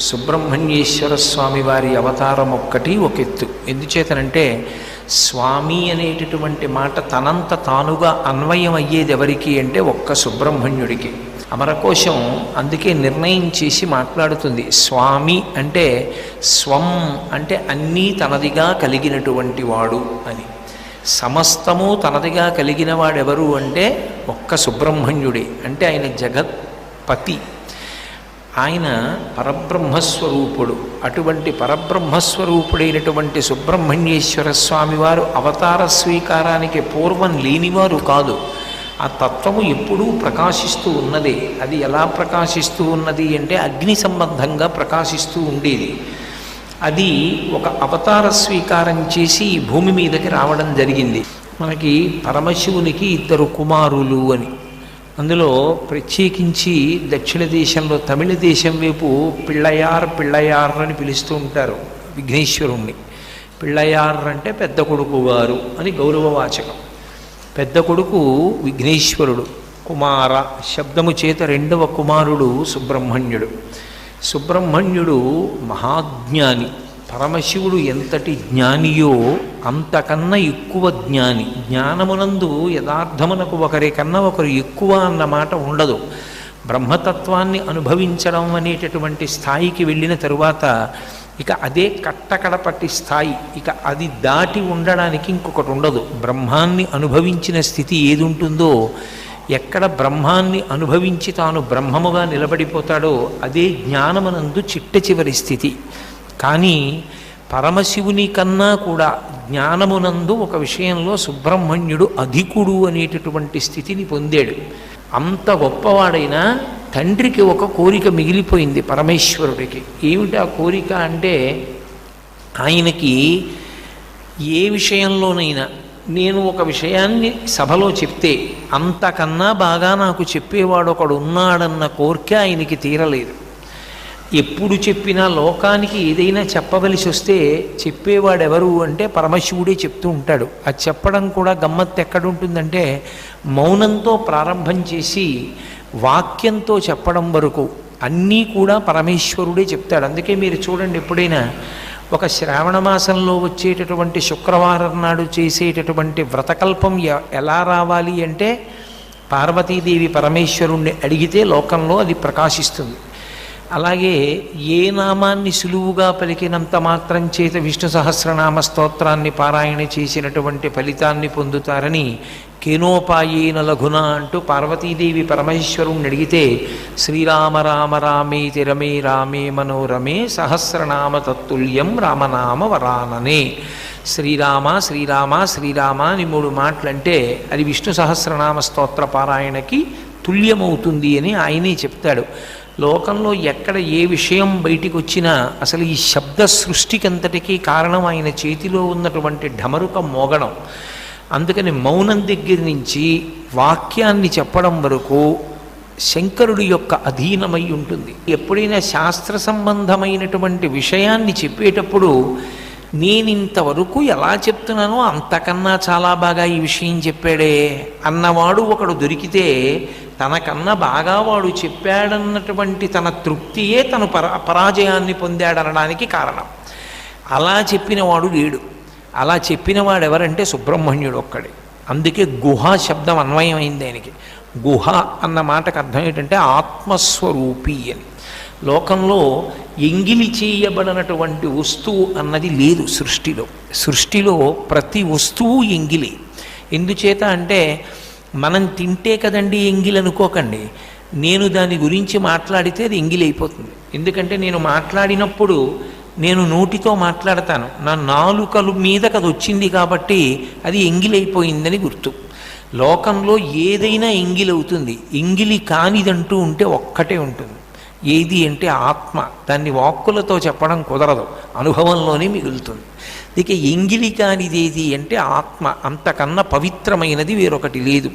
సుబ్రహ్మణ్యేశ్వర స్వామి వారి అవతారం ఒక్కటి ఒక ఎత్తు. ఎందుచేతనంటే స్వామి అనేటటువంటి మాట తనంత తానుగా అన్వయం అయ్యేది ఎవరికి అంటే ఒక్క సుబ్రహ్మణ్యుడికి. అమరకోశం అందుకే నిర్ణయం చేసి మాట్లాడుతుంది. స్వామి అంటే స్వం అంటే అన్నీ తనదిగా కలిగినటువంటి వాడు అని. సమస్తము తనదిగా కలిగిన వాడెవరు అంటే ఒక్క సుబ్రహ్మణ్యుడే. అంటే ఆయన జగత్పతి. ఆయన పరబ్రహ్మస్వరూపుడు. అటువంటి పరబ్రహ్మస్వరూపుడైనటువంటి సుబ్రహ్మణ్యేశ్వర స్వామి వారు అవతార స్వీకారానికి పూర్వం లేనివారు కాదు. ఆ తత్వము ఎప్పుడూ ప్రకాశిస్తూ ఉన్నది. అది ఎలా ప్రకాశిస్తూ ఉన్నది అంటే అగ్ని సంబంధంగా ప్రకాశిస్తూ ఉండేది. అది ఒక అవతార స్వీకారం చేసి ఈ భూమి మీదకి రావడం జరిగింది. మనకి పరమశివునికి ఇద్దరు కుమారులు అని. అందులో ప్రత్యేకించి దక్షిణ దేశంలో తమిళ దేశం వైపు పిళ్ళయార్ పిళ్ళయార్ అని పిలుస్తూ ఉంటారు విఘ్నేశ్వరుణ్ణి. పిళ్ళయార్ అంటే పెద్ద కొడుకు గారు అని గౌరవవాచకం పెద్ద కొడుకు విఘ్నేశ్వరుడు కుమార శబ్దము చేత రెండవ కుమారుడు సుబ్రహ్మణ్యుడు. సుబ్రహ్మణ్యుడు మహాజ్ఞాని. పరమశివుడు ఎంతటి జ్ఞానియో అంతకన్నా ఎక్కువ జ్ఞాని. జ్ఞానమునందు యథార్థమునకు ఒకరికన్నా ఒకరు ఎక్కువ అన్న మాట ఉండదు. బ్రహ్మతత్వాన్ని అనుభవించడం అనేటటువంటి స్థాయికి వెళ్ళిన తరువాత ఇక అదే కట్టకడపట్టి స్థాయి ఇక అది దాటి ఉండడానికి ఇంకొకటి ఉండదు. బ్రహ్మాన్ని అనుభవించిన స్థితి ఏది ఉంటుందో ఎక్కడ బ్రహ్మాన్ని అనుభవించి తాను బ్రహ్మముగా నిలబడిపోతాడో అదే జ్ఞానమునందు చిట్ట చివరి స్థితి. కానీ పరమశివుని కన్నా కూడా జ్ఞానమునందు ఒక విషయంలో సుబ్రహ్మణ్యుడు అధికుడు అనేటటువంటి స్థితిని పొందాడు. అంత గొప్పవాడైనా తండ్రికి ఒక కోరిక మిగిలిపోయింది పరమేశ్వరుడికి. ఏమిటి ఆ కోరిక అంటే ఆయనకి ఏ విషయంలోనైనా నేను ఒక విషయాన్ని సభలో చెప్తే అంతకన్నా బాగా నాకు చెప్పేవాడు ఒకడు ఉన్నాడన్న కోరిక ఆయనకి తీరలేదు. ఎప్పుడు చెప్పినా లోకానికి ఏదైనా చెప్పవలసి వస్తే చెప్పేవాడెవరు అంటే పరమశివుడే చెప్తూ ఉంటాడు. అది చెప్పడం కూడా గమ్మత్తు ఎక్కడుంటుందంటే మౌనంతో ప్రారంభం చేసి వాక్యంతో చెప్పడం వరకు అన్నీ కూడా పరమేశ్వరుడే చెప్తాడు. అందుకే మీరు చూడండి ఎప్పుడైనా ఒక శ్రావణ మాసంలో వచ్చేటటువంటి శుక్రవారం నాడు చేసేటటువంటి వ్రతకల్పం ఎలా రావాలి అంటే పార్వతీదేవి పరమేశ్వరుణ్ణి అడిగితే లోకంలో అది ప్రకాశిస్తుంది. అలాగే ఏ నామాన్ని సులువుగా పలికినంత మాత్రం చేత విష్ణు సహస్రనామ స్తోత్రాన్ని పారాయణ చేసినటువంటి ఫలితాన్ని పొందుతారని కేనోపాయేన లఘున అంటూ పార్వతీదేవి పరమేశ్వరుణ్ణి అడిగితే శ్రీరామ రామ రామేతి రమే రామే మనోరమే సహస్రనామ తత్తుల్యం రామనామ వరాననే. శ్రీరామ శ్రీరామ శ్రీరామ అని మూడు మాటలంటే అది విష్ణు సహస్రనామ స్తోత్ర పారాయణకి తుల్యమవుతుంది అని ఆయనే చెప్తాడు. లోకంలో ఎక్కడ ఏ విషయం బయటికి వచ్చినా అసలు ఈ శబ్ద సృష్టికంతటికీ కారణం ఆయన చేతిలో ఉన్నటువంటి ఢమరుక మోగడం. అందుకని మౌనం దగ్గర నుంచి వాక్యాన్ని చెప్పడం వరకు శంకరుడి యొక్క అధీనమై ఉంటుంది. ఎప్పుడైనా శాస్త్ర సంబంధమైనటువంటి విషయాన్ని చెప్పేటప్పుడు నేనింతవరకు ఎలా చెప్తున్నానో అంతకన్నా చాలా బాగా ఈ విషయం చెప్పాడే అన్నవాడు ఒకడు దొరికితే తనకన్నా బాగా వాడు చెప్పాడన్నటువంటి తన తృప్తియే తను పరా పరాజయాన్ని పొందాడనడానికి కారణం. అలా చెప్పినవాడు లేడు అలా చెప్పినవాడు ఎవరంటే సుబ్రహ్మణ్యుడు ఒక్కడే. అందుకే గుహ శబ్దం అన్వయమైంది ఆయనకి. గుహ అన్న మాటకు అర్థం ఏంటంటే ఆత్మస్వరూపి అని. లోకంలో ఎంగిలి చేయబడినటువంటి వస్తువు అన్నది లేదు సృష్టిలో. సృష్టిలో ప్రతి వస్తువు ఎంగిలి. ఎందుచేత అంటే మనం తింటే కదండి ఎంగిల్ అనుకోకండి. నేను దాని గురించి మాట్లాడితే అది ఎంగిలి అయిపోతుంది. ఎందుకంటే నేను మాట్లాడినప్పుడు నేను నోటితో మాట్లాడతాను. నా నాలుకలు మీదకి అది వచ్చింది కాబట్టి అది ఎంగిలైపోయిందని గుర్తు. లోకంలో ఏదైనా ఎంగిలవుతుంది ఎంగిలి కానిదంటూ ఉంటే ఒక్కటే ఉంటుంది. ఏది అంటే ఆత్మ. దాన్ని వాక్కులతో చెప్పడం కుదరదు. అనుభవంలోనే మిగులుతుంది. ఇక ఎంగిలి కానిదేది అంటే ఆత్మ అంతకన్నా పవిత్రమైనది వేరొకటి లేదు.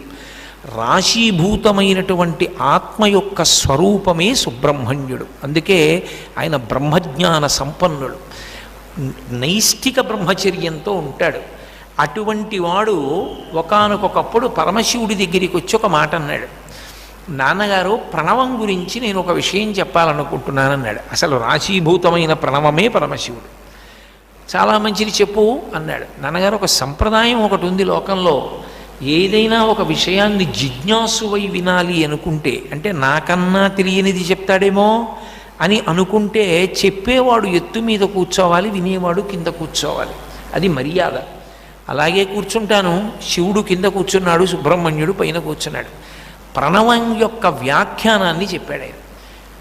రాశీభూతమైనటువంటి ఆత్మ యొక్క స్వరూపమే సుబ్రహ్మణ్యుడు. అందుకే ఆయన బ్రహ్మజ్ఞాన సంపన్నుడు. నైష్టిక బ్రహ్మచర్యంతో ఉంటాడు. అటువంటి వాడు ఒకనకొకప్పుడు పరమశివుడి దగ్గరికి వచ్చి ఒక మాట అన్నాడు. నాన్నగారు ప్రణవం గురించి నేను ఒక విషయం చెప్పాలనుకుంటున్నాను అన్నాడు అసలు రాశీభూతమైన ప్రణవమే పరమశివుడు. చాలా మంచిది చెప్పు అన్నాడు. నాన్నగారు ఒక సంప్రదాయం ఒకటి ఉంది లోకంలో. ఏదైనా ఒక విషయాన్ని జిజ్ఞాసువై వినాలి అనుకుంటే అంటే నాకన్నా తెలియనిది చెప్తాడేమో అని అనుకుంటే చెప్పేవాడు ఎత్తు మీద కూర్చోవాలి వినేవాడు కింద కూర్చోవాలి. అది మర్యాద. అలాగే కూర్చుంటాను. శివుడు కింద కూర్చున్నాడు సుబ్రహ్మణ్యుడు పైన కూర్చున్నాడు. ప్రణవం యొక్క వ్యాఖ్యానాన్ని చెప్పాడు ఆయన.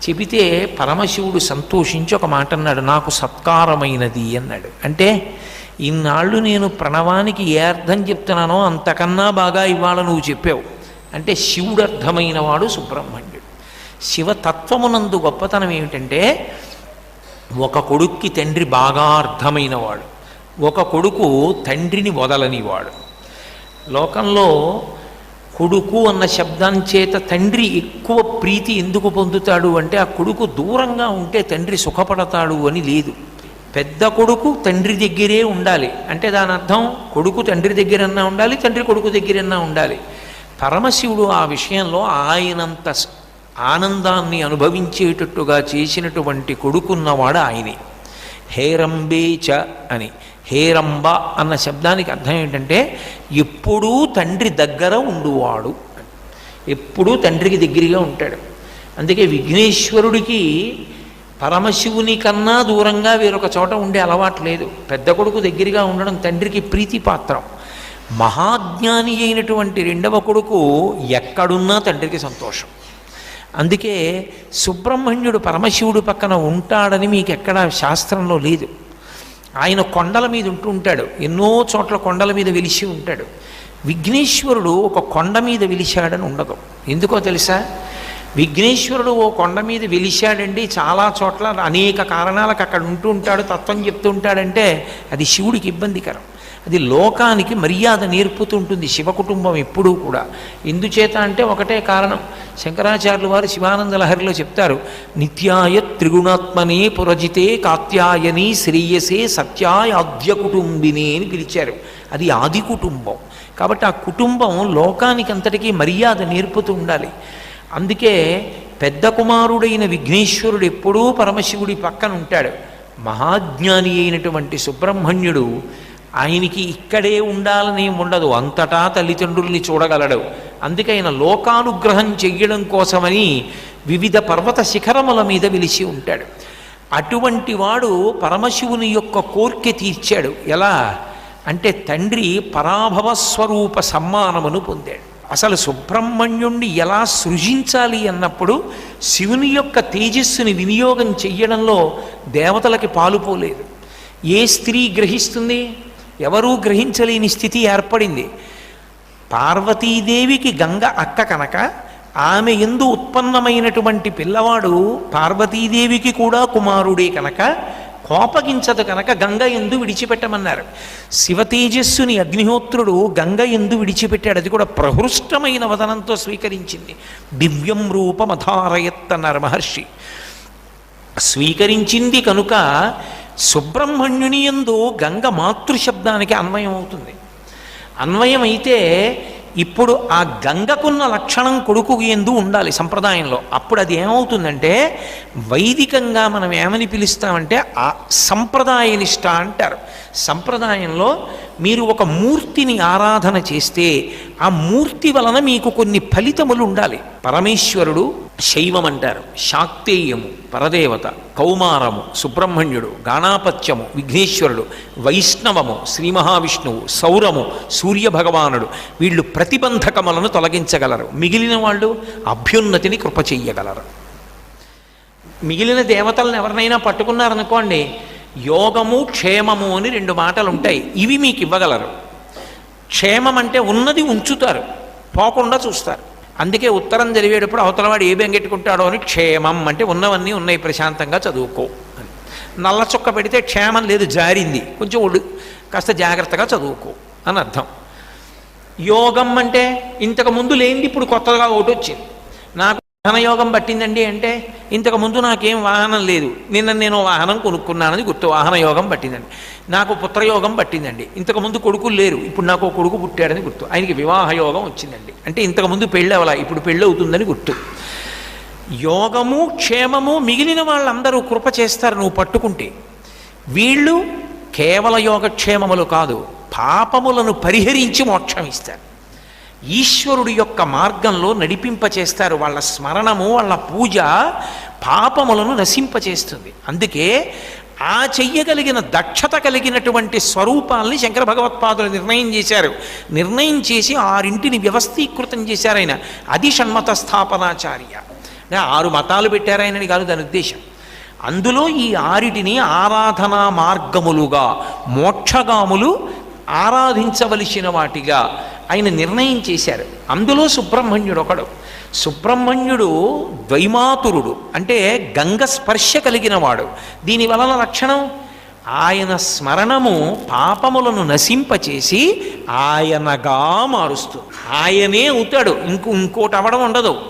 చెబితే పరమశివుడు సంతోషించి ఒక మాట అన్నాడు నాకు సత్కారమైనది అన్నాడు. అంటే ఇన్నాళ్ళు నేను ప్రణవానికి ఏ అర్థం చెప్తున్నానో అంతకన్నా బాగా ఇవాళ నువ్వు చెప్పావు. అంటే శివుడు అర్థమైన వాడు సుబ్రహ్మణ్యుడు. శివతత్వమునందు గొప్పతనం ఏమిటంటే ఒక కొడుక్కి తండ్రి బాగా అర్థమైనవాడు. ఒక కొడుకు తండ్రిని వదలనివాడు. లోకంలో కొడుకు అన్న శబ్దం చేత తండ్రి ఎక్కువ ప్రీతి ఎందుకు పొందుతాడు అంటే ఆ కొడుకు దూరంగా ఉంటే తండ్రి సుఖపడతాడు అని లేదు. పెద్ద కొడుకు తండ్రి దగ్గరే ఉండాలి. అంటే దాని అర్థం కొడుకు తండ్రి దగ్గరన్నా ఉండాలి తండ్రి కొడుకు దగ్గరన్నా ఉండాలి. పరమశివుడు ఆ విషయంలో ఆయనంత ఆనందాన్ని అనుభవించేటట్టుగా చేసినటువంటి కొడుకున్నవాడు ఆయనే. హేరంబేచ అని. హేరంబ అన్న శబ్దానికి అర్థం ఏంటంటే ఎప్పుడూ తండ్రి దగ్గర ఉండువాడు. ఎప్పుడూ తండ్రికి దగ్గరగా ఉంటాడు. అందుకే విఘ్నేశ్వరుడికి పరమశివుని కన్నా దూరంగా వేరొక చోట ఉండే అలవాటు లేదు. పెద్ద కొడుకు దగ్గరగా ఉండడం తండ్రికి ప్రీతిపాత్రం. మహాజ్ఞాని అయినటువంటి రెండవ కొడుకు ఎక్కడున్నా తండ్రికి సంతోషం. అందుకే సుబ్రహ్మణ్యుడు పరమశివుడు పక్కన ఉంటాడని మీకు ఎక్కడా శాస్త్రంలో లేదు. ఆయన కొండల మీద ఉంటూ ఉంటాడు. ఎన్నో చోట్ల కొండల మీద వెలిసి ఉంటాడు. విఘ్నేశ్వరుడు ఒక కొండ మీద వెలిశాడని ఉండదు. ఎందుకో తెలుసా? విఘ్నేశ్వరుడు ఓ కొండ మీద వెలిశాడండి. చాలా చోట్ల అనేక కారణాలకు అక్కడ ఉంటూ ఉంటాడు. తత్వం చెప్తూ ఉంటాడంటే అది శివుడికి ఇబ్బందికరం. అది లోకానికి మర్యాద నేర్పుతుంటుంది శివ కుటుంబం ఎప్పుడూ కూడా. ఎందుచేత అంటే ఒకటే కారణం. శంకరాచార్యులు వారు శివానంద లహరిలో చెప్తారు నిత్యాయ త్రిగుణాత్మనే పురజితే కాత్యాయని శ్రేయసే సత్యాయ ఆద్య కుటుంబిని అని పిలిచారు. అది ఆది కుటుంబం. కాబట్టి ఆ కుటుంబం లోకానికి అంతటికీ మర్యాద నేర్పుతూ ఉండాలి. అందుకే పెద్ద కుమారుడైన విఘ్నేశ్వరుడు ఎప్పుడూ పరమశివుడి పక్కన ఉంటాడు మహాజ్ఞాని అయినటువంటి సుబ్రహ్మణ్యుడు ఆయనకి ఇక్కడే ఉండాలని ఉండదు. అంతటా తల్లిదండ్రుల్ని చూడగలడు. అందుకే ఆయన లోకానుగ్రహం చెయ్యడం కోసమని వివిధ పర్వత శిఖరముల మీద విలిచి ఉంటాడు. అటువంటి వాడు పరమశివుని యొక్క కోర్కె తీర్చాడు. ఎలా? అంటే తండ్రి పరాభవ స్వరూప సమ్మానమును పొందాడు. అసలు సుబ్రహ్మణ్యుణ్ణి ఎలా సృజించాలి అన్నప్పుడు శివుని యొక్క తేజస్సుని వినియోగం చెయ్యడంలో దేవతలకి పాలుపోలేదు ఏ స్త్రీ గ్రహిస్తుంది? ఎవరూ గ్రహించలేని స్థితి ఏర్పడింది. పార్వతీదేవికి గంగ అక్క కనుక ఆమె ఎందు ఉత్పన్నమైనటువంటి పిల్లవాడు పార్వతీదేవికి కూడా కుమారుడే కనుక కోపగించదు కనుక గంగ ఎందు విడిచిపెట్టమన్నారు. శివతేజస్సుని అగ్నిహోత్రుడు గంగ ఎందు విడిచిపెట్టాడు. అది కూడా ప్రహృష్టమైన వదనంతో స్వీకరించింది. దివ్యం రూపమధారయత్ అన్నారు మహర్షి. స్వీకరించింది కనుక సుబ్రహ్మణ్యుని ఎందు గంగ మాతృశబ్దానికి అన్వయం అవుతుంది. అన్వయం అయితే ఇప్పుడు ఆ గంగకున్న లక్షణం కొడుకు ఎందు ఉండాలి సంప్రదాయంలో. అప్పుడు అది ఏమవుతుందంటే వైదికంగా మనం ఏమని పిలుస్తామంటే ఆ సంప్రదాయ నిష్ట అంటారు. సంప్రదాయంలో మీరు ఒక మూర్తిని ఆరాధన చేస్తే ఆ మూర్తి వలన మీకు కొన్ని ఫలితములు ఉండాలి. పరమేశ్వరుడు శైవం అంటారు శాక్తేయము పరదేవత కౌమారము సుబ్రహ్మణ్యుడు గాణాపత్యము విఘ్నేశ్వరుడు వైష్ణవము శ్రీ మహావిష్ణువు సౌరము సూర్య భగవానుడు వీళ్ళు ప్రతిబంధకములను తొలగించగలరు. మిగిలిన వాళ్ళు అభ్యున్నతిని కృప చెయ్యగలరు. మిగిలిన దేవతలను ఎవరినైనా పట్టుకున్నారనుకోండి యోగము క్షేమము అని రెండు మాటలు ఉంటాయి ఇవి మీకు ఇవ్వగలరు క్షేమం అంటే ఉన్నది ఉంచుతారు. పోకుండా చూస్తారు. అందుకే ఉత్తరం చదివేటప్పుడు అవతలవాడు ఏ బెంగెట్టుకుంటాడో అని క్షేమం అంటే ఉన్నవన్నీ ఉన్నాయి ప్రశాంతంగా చదువుకో అని. నల్ల చుక్క పెడితే క్షేమం లేదు జారింది. కొంచెం ఒడు కాస్త జాగ్రత్తగా చదువుకో అని అర్థం. యోగం అంటే ఇంతకు ముందు లేనిది ఇప్పుడు కొత్తగా ఒకటి వచ్చింది నాకు వాహనయోగం పట్టిందండి అంటే ఇంతకు ముందు నాకేం వాహనం లేదు. నిన్న నేను వాహనం కొనుక్కున్నానని గుర్తు వాహనయోగం పట్టిందండి. నాకు పుత్రయోగం పట్టిందండి. ఇంతకు ముందు కొడుకులు లేరు. ఇప్పుడు నాకు కొడుకు పుట్టాడని గుర్తు. ఆయనకి వివాహ యోగం వచ్చిందండి. అంటే ఇంతకు ముందు పెళ్ళి అవలా ఇప్పుడు పెళ్ళి అవుతుందని గుర్తు. యోగము క్షేమము మిగిలిన వాళ్ళందరూ కృప చేస్తారు నువ్వు పట్టుకుంటే. వీళ్ళు కేవల యోగక్షేమములు కాదు పాపములను పరిహరించి మోక్షం ఇస్తారు. ఈశ్వరుడి యొక్క మార్గంలో నడిపింపచేస్తారు. వాళ్ళ స్మరణము వాళ్ళ పూజ పాపములను నశింపచేస్తుంది. అందుకే ఆ చెయ్యగలిగిన దక్షత కలిగినటువంటి స్వరూపాల్ని శంకర భగవత్పాదులు నిర్ణయం చేశారు. నిర్ణయం చేసి ఆరింటిని వ్యవస్థీకృతం చేశారు ఆయన. అది షణ్మత స్థాపనాచార్య ఆరు మతాలు పెట్టారాయనని కాదు దాని ఉద్దేశం. అందులో ఈ ఆరిటిని ఆరాధనా మార్గములుగా మోక్షగాములు ఆరాధించవలసిన వాటిగా ఆయన నిర్ణయం చేశారు. అందులో సుబ్రహ్మణ్యుడు ఒకడు. సుబ్రహ్మణ్యుడు ద్వైమాతురుడు. అంటే గంగ స్పర్శ కలిగిన వాడు దీని వలన లక్షణం? ఆయన స్మరణము పాపములను నశింపచేసి ఆయనగా మారుస్తుంది ఆయనే అవుతాడు ఇంకో ఇంకోటి అవడం ఉండదు.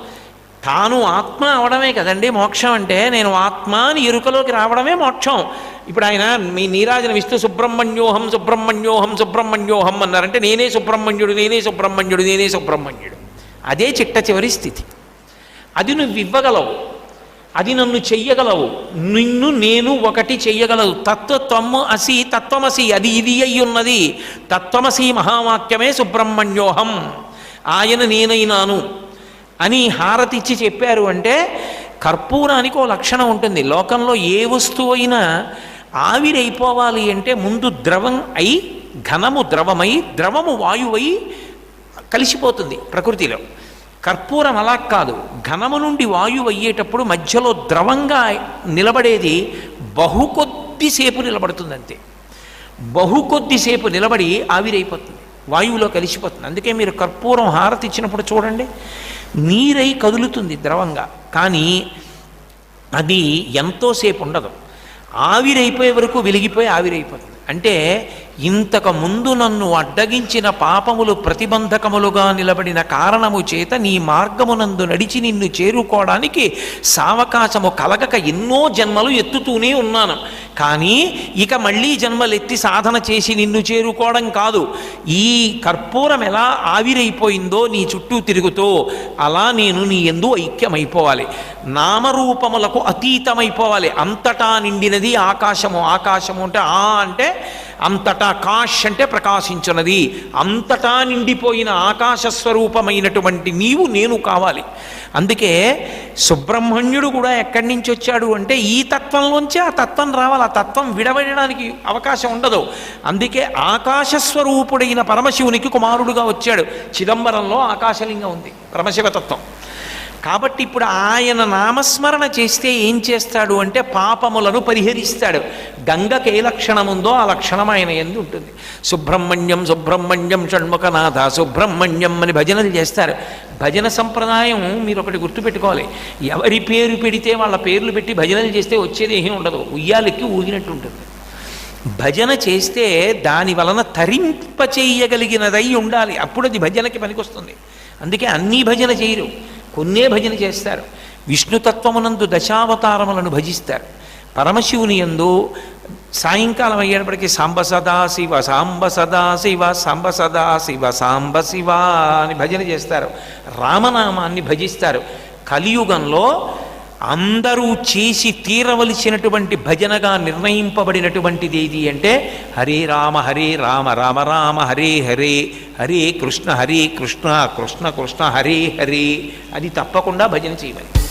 తాను ఆత్మ అవడమే కదండి మోక్షం అంటే నేను ఆత్మ అని ఎరుకలోకి రావడమే మోక్షం. ఇప్పుడు ఆయన మీ నీరాజన విష్ణు సుబ్రహ్మణ్యోహం సుబ్రహ్మణ్యోహం సుబ్రహ్మణ్యోహం అన్నారంటే నేనే సుబ్రహ్మణ్యుడు నేనే సుబ్రహ్మణ్యుడు నేనే సుబ్రహ్మణ్యుడు. అదే చిట్ట చివరి స్థితి. అది నువ్వు ఇవ్వగలవు. అది నన్ను చెయ్యగలవు. నిన్ను నేను ఒకటి చెయ్యగలవు తత్వత్వము అసి తత్వమసి అది ఇది అయి ఉన్నది. తత్వమసి మహావాక్యమే సుబ్రహ్మణ్యోహం. ఆయన నేనైనాను అని హారతిచ్చి చెప్పారు అంటే కర్పూరానికి ఓ లక్షణం ఉంటుంది. లోకంలో ఏ వస్తువు అయినా ఆవిరైపోవాలి అంటే ముందు ద్రవం అయి ఘనము ద్రవమై ద్రవము వాయువై కలిసిపోతుంది ప్రకృతిలో. కర్పూరం అలా కాదు. ఘనము నుండి వాయువు అయ్యేటప్పుడు మధ్యలో ద్రవంగా నిలబడేది బహు కొద్దిసేపు నిలబడుతుంది అంతే బహు కొద్దిసేపు నిలబడి ఆవిరైపోతుంది. వాయువులో కలిసిపోతుంది. అందుకే మీరు కర్పూరం హారతి ఇచ్చినప్పుడు చూడండి. నీరై కదులుతుంది ద్రవంగా. కానీ అది ఎంతోసేపు ఉండదు. ఆవిరైపోయే వరకు వెలిగిపోయి ఆవిరైపోతుంది. అంటే ఇంతకు ముందు నన్ను అడ్డగించిన పాపములు ప్రతిబంధకములుగా నిలబడిన కారణము చేత నీ మార్గమునందు నడిచి నిన్ను చేరుకోవడానికి సావకాశము కలగక ఎన్నో జన్మలు ఎత్తుతూనే ఉన్నాను. కానీ ఇక మళ్ళీ జన్మలు ఎత్తి సాధన చేసి నిన్ను చేరుకోవడం కాదు. ఈ కర్పూరం ఎలా ఆవిరైపోయిందో నీ చుట్టూ తిరుగుతూ అలా నేను నీ ఎందు ఐక్యమైపోవాలి. నామరూపములకు అతీతమైపోవాలి. అంతటా నిండినది ఆకాశము. ఆకాశము అంటే ఆ అంటే అంతటా కాష్ అంటే ప్రకాశించున్నది. అంతటా నిండిపోయిన ఆకాశ స్వరూపమైనటువంటి నీవు నేను కావాలి. అందుకే సుబ్రహ్మణ్యుడు కూడా ఎక్కడి నుంచి వచ్చాడు అంటే ఈ తత్వంలోంచి ఆ తత్వం రావాలి. ఆ తత్వం విడవడడానికి అవకాశం ఉండదు. అందుకే ఆకాశ స్వరూపుడైన పరమశివునికి కుమారుడుగా వచ్చాడు. చిదంబరంలో ఆకాశలింగం ఉంది. పరమశివతత్వం కాబట్టి ఇప్పుడు ఆయన నామస్మరణ చేస్తే ఏం చేస్తాడు అంటే పాపములను పరిహరిస్తాడు. గంగకి ఏ లక్షణం ఉందో ఆ లక్షణం ఆయన ఎందు ఉంటుంది. సుబ్రహ్మణ్యం సుబ్రహ్మణ్యం షణ్ముఖనాథ సుబ్రహ్మణ్యం అని భజనలు చేస్తారు. భజన సంప్రదాయం మీరు ఒకటి గుర్తుపెట్టుకోవాలి. ఎవరి పేరు పెడితే వాళ్ళ పేర్లు పెట్టి భజనలు చేస్తే వచ్చేది ఏమీ ఉండదు. ఉయ్యాలెక్కి ఊగినట్టు ఉంటుంది. భజన చేస్తే దాని వలన తరింప చేయగలిగినదై ఉండాలి. అప్పుడు అది భజనకి పనికొస్తుంది. అందుకే అన్నీ భజన చేయరు. కొన్నే భజన చేస్తారు. విష్ణుతత్వమునందు దశావతారములను భజిస్తారు. పరమశివుని యందు సాయంకాలం అయ్యేటప్పటికీ సాంబ సదాశివ సాంబ సదాశివ సాంబ సదాశివ సాంబ శివ అని భజన చేస్తారు. రామనామాన్ని భజిస్తారు. కలియుగంలో అందరూ చేసి తీరవలసినటువంటి భజనగా నిర్ణయింపబడినటువంటిది ఏది అంటే హరే రామ హరే రామ రామ రామ హరే హరే హరే కృష్ణ హరే కృష్ణ కృష్ణ కృష్ణ హరే హరే అది తప్పకుండా భజన చేయమని